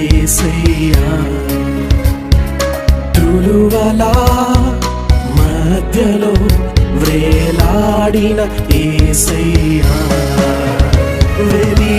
ఏసయ్యా. మధ్యలో వ్రేలాడిన ఏసయ్యా. వెలి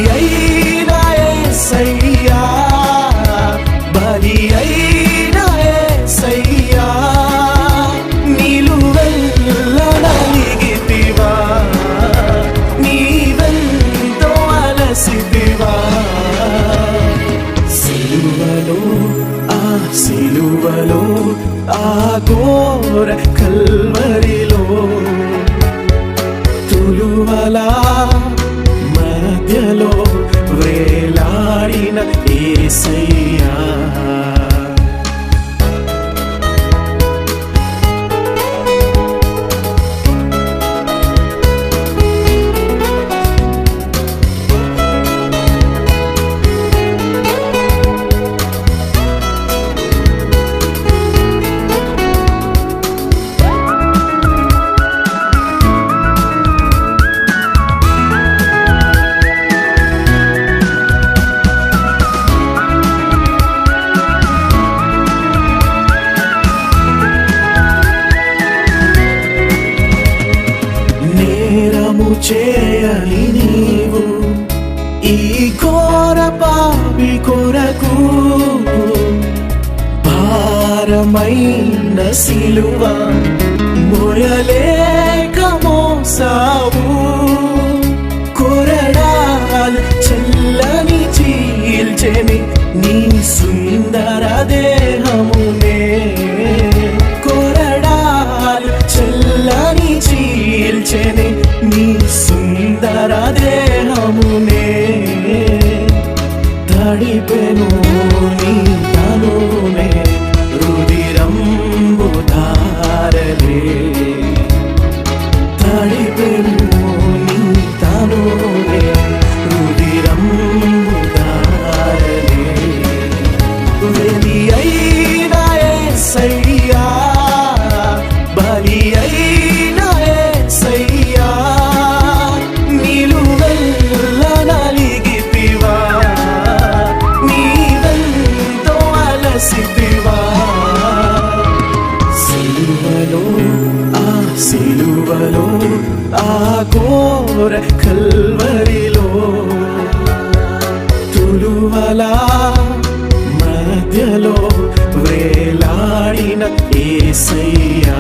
啊朵 చేయని నీవు. ఈ ఘోర పాపి కొరకు భారమైన శిలువ మొయలేక మోసావు. వేళ మధ్యలో వేలాడిన ఏసయ్యా.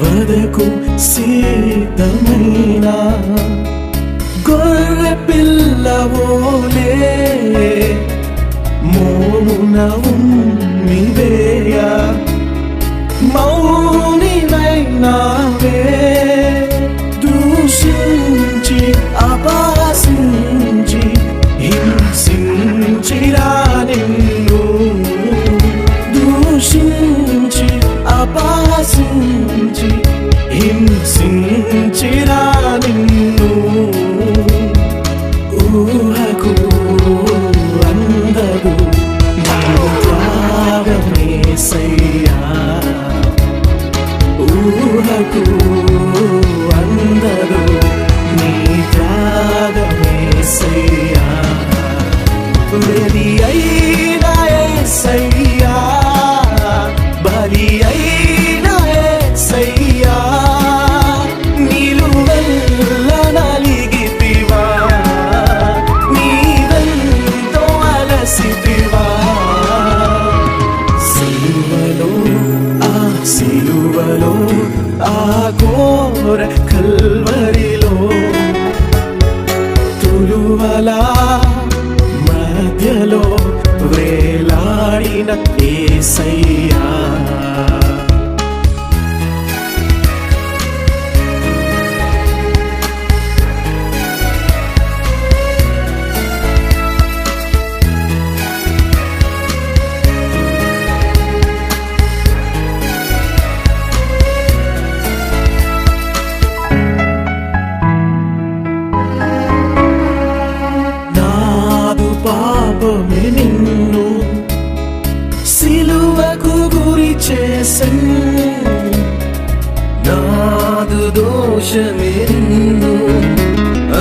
వదకు సీతమైనా గొర్రె పిల్లవోలే మోమున ఉమ్మి సిలువల మధ్యలో వేలాడిన ఏసయ్యా. పాపమే నిన్ను సిలువకు గురి చేసన్ నాదు దోషమే నిన్ను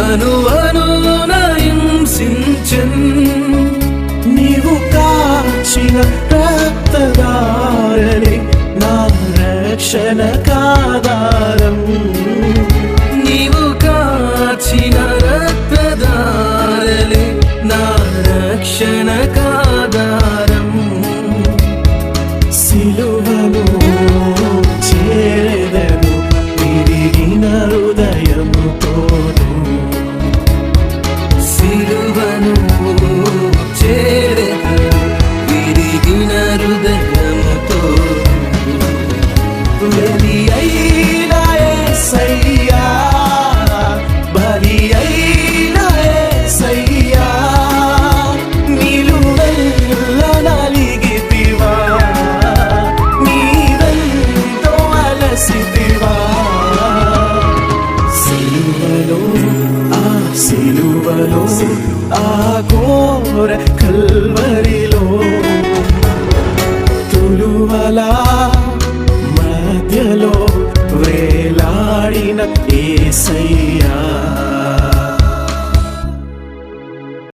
అను అనున హింసించన్. నీవు కాచిన రక్తదారణి నా రక్షణ కాదారం. నీవు కాచిన I